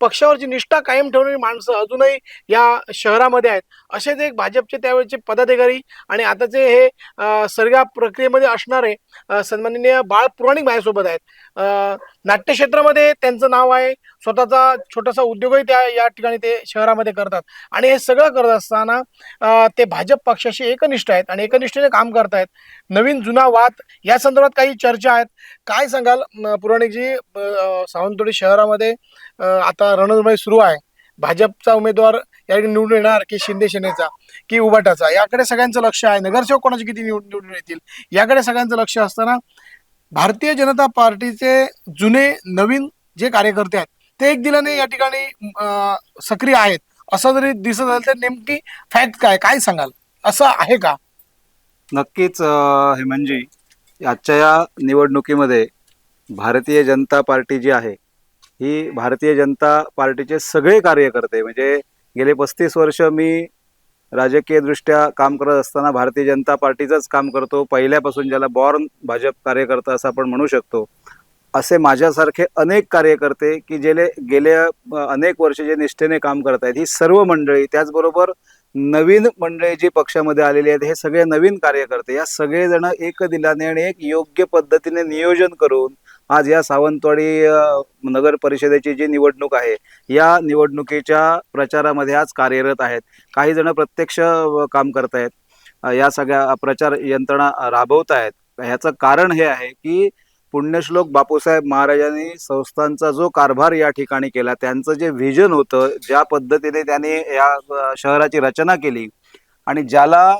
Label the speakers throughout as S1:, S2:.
S1: पक्षावरची निष्ठा कायम ठेवणारी माणसं अजूनही या शहरामध्ये आहेत. असेच एक भाजपचे त्यावेळेचे पदाधिकारी आणि आताचे हे सर्गा प्रक्रियेमध्ये असणारे सन्माननीय बाळ पुराणिक माझ्यासोबत आहेत. नाट्यक्षेत्रामध्ये त्यांचं नाव आहे. स्वतःचा छोटासा उद्योगही त्या या ठिकाणी ते शहरामध्ये करतात. आणि हे सगळं करत असताना ते भाजप पक्षाशी एकनिष्ठ आहेत आणि एकनिष्ठेने काम करतायत. नवीन जुना वाद या संदर्भात काही चर्चा आहेत. काय सांगाल? पुराणिकजी सावंतवाडी शहरामध्ये आता रणधुमाई सुरू आहे. भाजपचा उमेदवार या निवडून येणार की शिंदे सेनेचा की उभाटाचा याकडे सगळ्यांचं लक्ष आहे. नगरसेवक कोणाचे किती निवड निवडून येतील? याकडे सगळ्यांचं लक्ष असताना भारतीय जनता पार्टीचे जुने नवीन जे कार्यकर्ते आहेत ते एक दिलाने या ठिकाणी सक्रिय आहेत. असं जरी दिसत असेल तर नेमकी फॅक्ट काय? काय सांगाल? असं आहे का?
S2: नक्कीच हेमनजी आजच्या या निवडणुकीमध्ये भारतीय जनता पार्टी जी आहे ही भारतीय जनता पार्टीचे सगळे कार्यकर्ते म्हणजे गेले पस्तीस वर्ष मी राजकीयदृष्ट्या काम करत असताना भारतीय जनता पार्टीचंच काम करतो. पहिल्यापासून ज्याला बॉर्न भाजप कार्यकर्ता असं आपण म्हणू शकतो. असे माझ्यासारखे अनेक कार्यकर्ते की गेले गेल्या अनेक वर्ष जे निष्ठेने काम करत आहेत ही सर्व मंडळी त्याचबरोबर नवीन मंडळी जी पक्षामध्ये आलेली आहेत हे सगळे नवीन कार्यकर्ते या सगळेजण एक दिलाने आणि एक योग्य पद्धतीने नियोजन करून आज या सावंतवाडी नगर परिषदेची जी निवडणूक आहे या निवडणुकीच्या प्रचारामध्ये आज कार्यरत आहेत. काही जण प्रत्यक्ष काम करत आहेत या सगळ्या प्रचार यंत्रणा राबवत आहेत ह्याचं कारण हे आहे की पुण्यश्लोक बापूसाहेब महाराजांनी संस्थांचा जो कारभार या ठिकाणी केला त्यांचं जे व्हिजन होतं ज्या पद्धतीने त्यांनी या शहराची रचना केली आणि ज्याला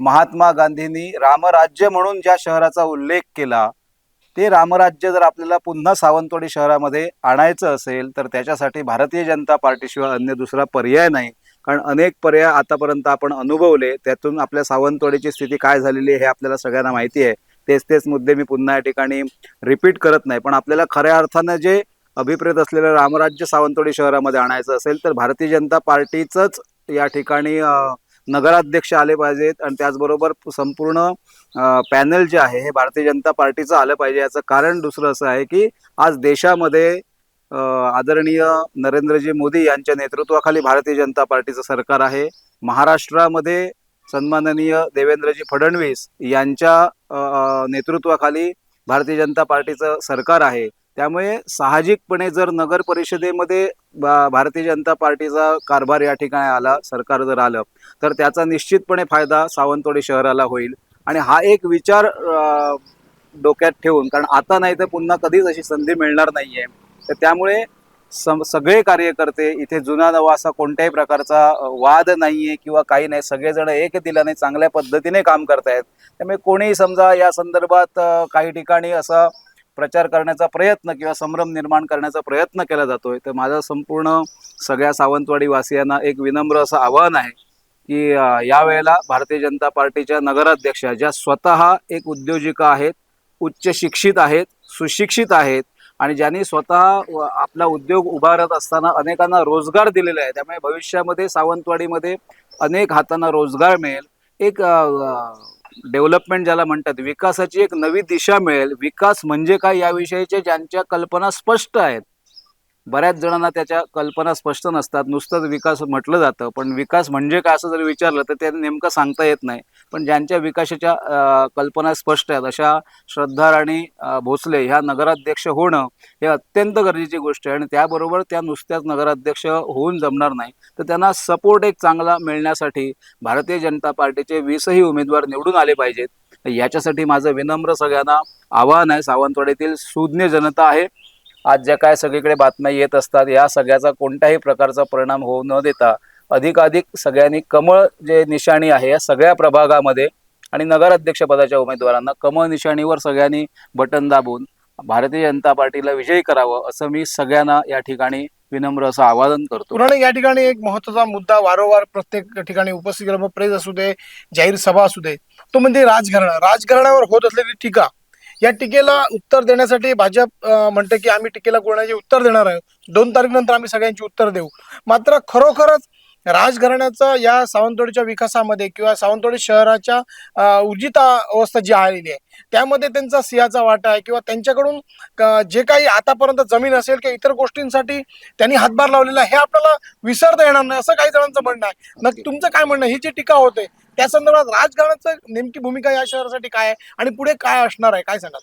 S2: महात्मा गांधींनी रामराज्य म्हणून ज्या शहराचा उल्लेख केला ते रामराज्य जर आपल्याला पुन्हा सावंतवाडी शहरामध्ये आणायचं असेल तर त्याच्यासाठी भारतीय जनता पार्टीशिवाय अन्य दुसरा पर्याय नाही. कारण अनेक पर्याय आतापर्यंत आपण अनुभवले त्यातून आपल्या सावंतवाडीची स्थिती काय झालेली आहे हे आपल्याला सगळ्यांना माहिती आहे. तेच तेच मुद्दे मी पुन्हा या ठिकाणी रिपीट करत नाही. पण आपल्याला खऱ्या अर्थानं जे अभिप्रेत असलेलं रामराज्य सावंतवाडी शहरामध्ये आणायचं असेल तर भारतीय जनता पार्टीचंच या ठिकाणी नगराध्यक्ष आले पाहिजेत. आणि त्याचबरोबर संपूर्ण पॅनल जे आहे हे भारतीय जनता पार्टीचं आलं पाहिजे. याचं कारण दुसरं असं आहे की आज देशामध्ये आदरणीय नरेंद्रजी मोदी यांच्या नेतृत्वाखाली भारतीय जनता पार्टीचं सरकार आहे. महाराष्ट्रामध्ये सन्माननीय देवेंद्रजी फडणवीस यांच्या नेतृत्वाखाली भारतीय जनता पार्टीचं सरकार आहे. त्यामुळे साहजिकपणे जर नगर परिषदेमध्ये भारतीय जनता पार्टीचा कारभार या ठिकाणी आला सरकार जर आलं तर त्याचा निश्चितपणे फायदा सावंतवाडी शहराला होईल. आणि हा एक विचार डोक्यात ठेवून कारण आता नाही तर पुन्हा कधीच अशी संधी मिळणार नाही आहे तर त्यामुळे सम सगळे कार्यकर्ते इथे जुना नवा असा कोणत्याही प्रकारचा वाद नाही आहे किंवा काही नाही. सगळेजण एक दिल्याने चांगल्या पद्धतीने काम करतायत. त्यामुळे कोणीही समजा या संदर्भात काही ठिकाणी असा प्रचार करण्याचा प्रयत्न किंवा संभ्रम निर्माण करण्याचा प्रयत्न केला जातोय तर माझं संपूर्ण सगळ्या सावंतवाडी वासियांना एक विनम्र असं आवाहन आहे की यावेळेला भारतीय जनता पार्टीच्या नगराध्यक्षा ज्या स्वतः एक उद्योजिका आहेत उच्च शिक्षित आहेत सुशिक्षित आहेत आणि ज्यांनी स्वतः आपला उद्योग उभारत असताना अनेकांना रोजगार दिलेला आहे. त्यामुळे भविष्यामध्ये सावंतवाडीमध्ये अनेक हातांना रोजगार मिळेल. एक डेव्हलपमेंट ज्याला म्हणतात विकासाची एक नवी दिशा मिळेल. विकास म्हणजे काय याविषयीचे ज्यांच्या कल्पना स्पष्ट आहेत बऱ्याच जणांना त्याच्या कल्पना स्पष्ट नसतात. नुसतंच विकास म्हटलं जातं. पण विकास म्हणजे काय असं जर विचारलं तर ते नेमकं सांगता येत नाही. पण ज्यांच्या विकासाच्या कल्पना स्पष्ट आहेत अशा श्रद्धा राणी भोसले ह्या नगराध्यक्ष होणं हे अत्यंत गरजेची गोष्ट आहे. आणि त्याबरोबर त्या नुसत्याच नगराध्यक्ष होऊन जमणार नाही. तर त्यांना सपोर्ट एक चांगला मिळण्यासाठी भारतीय जनता पार्टीचे वीसही उमेदवार निवडून आले पाहिजेत. याच्यासाठी माझं विनम्र सगळ्यांना आवाहन आहे. सावंतवाडीतील सुज्ञ जनता आहे. आज ज्या काय सगळीकडे बातम्या येत असतात या सगळ्याचा कोणत्याही प्रकारचा परिणाम होऊ न देता अधिकाधिक सगळ्यांनी कमळ जे निशाणी आहे या सगळ्या प्रभागामध्ये आणि नगराध्यक्षपदाच्या उमेदवारांना कमळ निशाणीवर सगळ्यांनी बटन दाबून भारतीय जनता पार्टीला विजयी करावं असं मी सगळ्यांना या ठिकाणी विनम्र असं आवाहन करतो.
S1: या ठिकाणी एक महत्त्वाचा मुद्दा वारंवार प्रत्येक ठिकाणी उपस्थित केला प्रेस असू दे जाहीर सभा असू दे तो म्हणजे राजघराणा. राजघराण्यावर होत असलेली टीका या टीकेला उत्तर देण्यासाठी भाजप म्हणते की आम्ही टीकेला कोणाचे उत्तर देणार आहे. दोन तारखेनंतर आम्ही सगळ्यांची उत्तर देऊ. मात्र खरोखरच राजघराण्याचा या सावंतवाडीच्या विकासामध्ये किंवा सावंतवाडी शहराच्या उर्जिता अवस्था जी आलेली आहे त्यामध्ये त्यांचा सिंहाचा वाटा आहे किंवा त्यांच्याकडून जे काही आतापर्यंत जमीन असेल किंवा इतर गोष्टींसाठी त्यांनी हातभार लावलेला आहे हे आपल्याला विसरता येणार नाही असं काही जणांचं म्हणणं आहे. नक्की तुमचं काय म्हणणं ही जी टीका होते त्या संदर्भात राजकारणाचं नेमकी भूमिका या शहरासाठी काय आहे आणि पुढे काय असणार आहे? काय सांगाल?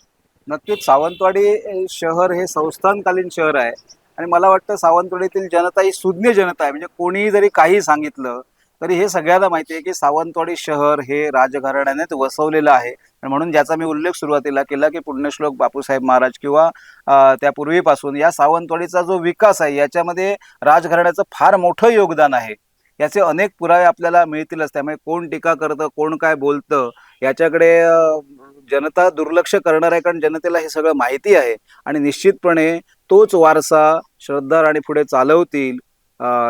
S2: नक्कीच. सावंतवाडी शहर हे संस्थानकालीन शहर आहे. आणि मला वाटतं सावंतवाडीतील जनता ही सुज्ञ जनता आहे. म्हणजे कोणीही जरी काही सांगितलं तरी हे सगळ्यांना माहिती आहे की सावंतवाडी शहर हे राजघराण्यानेच वसवलेलं आहे. आणि म्हणून ज्याचा मी उल्लेख सुरुवातीला केला की पुण्यश्लोक बापूसाहेब महाराज किंवा त्यापूर्वीपासून या सावंतवाडीचा जो विकास आहे याच्यामध्ये राजघराण्याचं फार मोठं योगदान आहे. याचे अनेक पुरावे आपल्याला मिळतीलच. त्यामुळे कोण टीका करतं कोण काय बोलतं याच्याकडे जनता दुर्लक्ष करणार आहे कारण जनतेला हे सगळं माहिती आहे. आणि निश्चितपणे तोच वारसा श्रद्धा आणि पुढे चालवतील.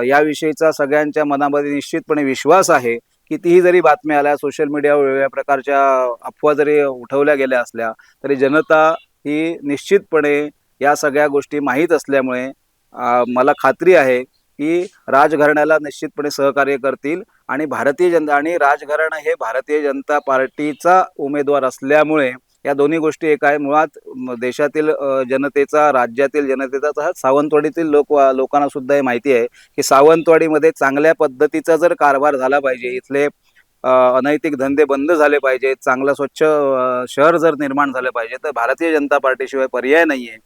S2: याविषयीचा सगळ्यांच्या मनामध्ये निश्चितपणे विश्वास आहे कितीही जरी बातम्या आल्या सोशल मीडियावर वेगवेगळ्या प्रकारच्या अफवा जरी उठवल्या गेल्या असल्या तरी जनता ही निश्चितपणे या सगळ्या गोष्टी माहीत असल्यामुळे मला खात्री आहे की राजघराण्याला निश्चितपणे सहकार्य करतील आणि भारतीय जनता आणि राजघराणं हे भारतीय जनता पार्टीचा उमेदवार असल्यामुळे या दोन्ही गोष्टी एक आहे. मुळात देशातील जनतेचा राज्यातील जनतेचा तसंच सावंतवाडीतील लोक लोकांना सुद्धा हे माहिती आहे की सावंतवाडीमध्ये चांगल्या पद्धतीचा जर कारभार झाला पाहिजे इथले अनैतिक धंदे बंद झाले पाहिजेत चांगलं स्वच्छ शहर जर निर्माण झालं पाहिजे तर भारतीय जनता पार्टीशिवाय पर्याय नाही आहे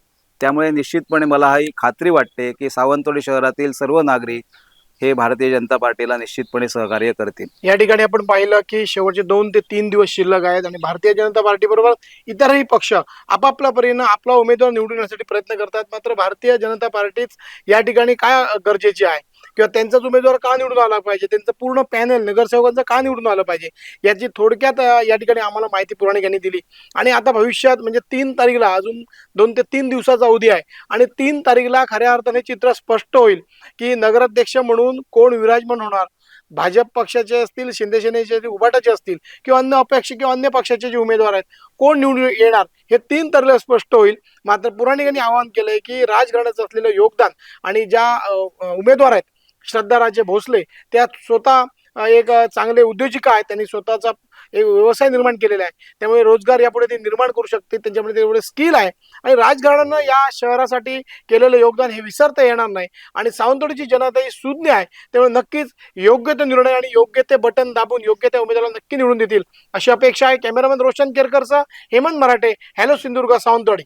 S2: त्यामुळे निश्चितपणे मला ही खात्री वाटते की सावंतवाडी शहरातील सर्व नागरिक हे भारतीय जनता पार्टीला निश्चितपणे सहकार्य करतील.
S1: या ठिकाणी आपण पाहिलं की शेवटचे दोन ते तीन दिवस शिल्लक आहेत आणि भारतीय जनता पार्टी बरोबर इतरही पक्ष आपापल्या परीनं आपला उमेदवार निवडून येण्यासाठी प्रयत्न करतात. मात्र भारतीय जनता पार्टीच या ठिकाणी काय गरजेची आहे? किंवा त्यांचाच उमेदवार का निवडून आला पाहिजे? त्यांचं पूर्ण पॅनल नगरसेवकांचं का निवडून आलं पाहिजे? याची थोडक्यात या ठिकाणी आम्हाला माहिती पुराणिक यांनी दिली. आणि आता भविष्यात म्हणजे तीन तारीखला अजून दोन ते तीन दिवसाचा अवधी आहे. आणि तीन तारीखला खऱ्या अर्थाने चित्र स्पष्ट होईल की नगराध्यक्ष म्हणून कोण विराजमान होणार? भाजप पक्षाचे असतील शिंदे सेनेचे उभाटाचे असतील किंवा अन्य अपेक्षा किंवा अन्य पक्षाचे जे उमेदवार आहेत कोण निवडून येणार? हे तीन तरले स्पष्ट होईल. मात्र पुराणिकांनी आवाहन केलंय की राजघराण्याचं असलेलं योगदान आणि ज्या उमेदवार आहेत श्रद्धाराजे भोसले त्या स्वतः एक चांगले उद्योजिका आहेत. त्यांनी स्वतःचा एक व्यवसाय निर्माण केलेला आहे. त्यामुळे रोजगार यापुढे ते निर्माण करू शकते त्यांच्यामध्ये तेवढे स्किल आहे. आणि राजघराण्यानं या शहरासाठी केलेलं योगदान हे विसरता येणार नाही. आणि सावंतवाडीची जनता ही सुज्ञ आहे. त्यामुळे नक्कीच योग्य ते निर्णय आणि योग्य ते बटन दाबून योग्य त्या उमेदवाराला नक्की निवडून देतील. अशी अपेक्षा आहे कॅमेरामॅन रोशन केरकरचा हेमंत मराठे हॅलो सिंधुदुर्ग सावंतवाडी.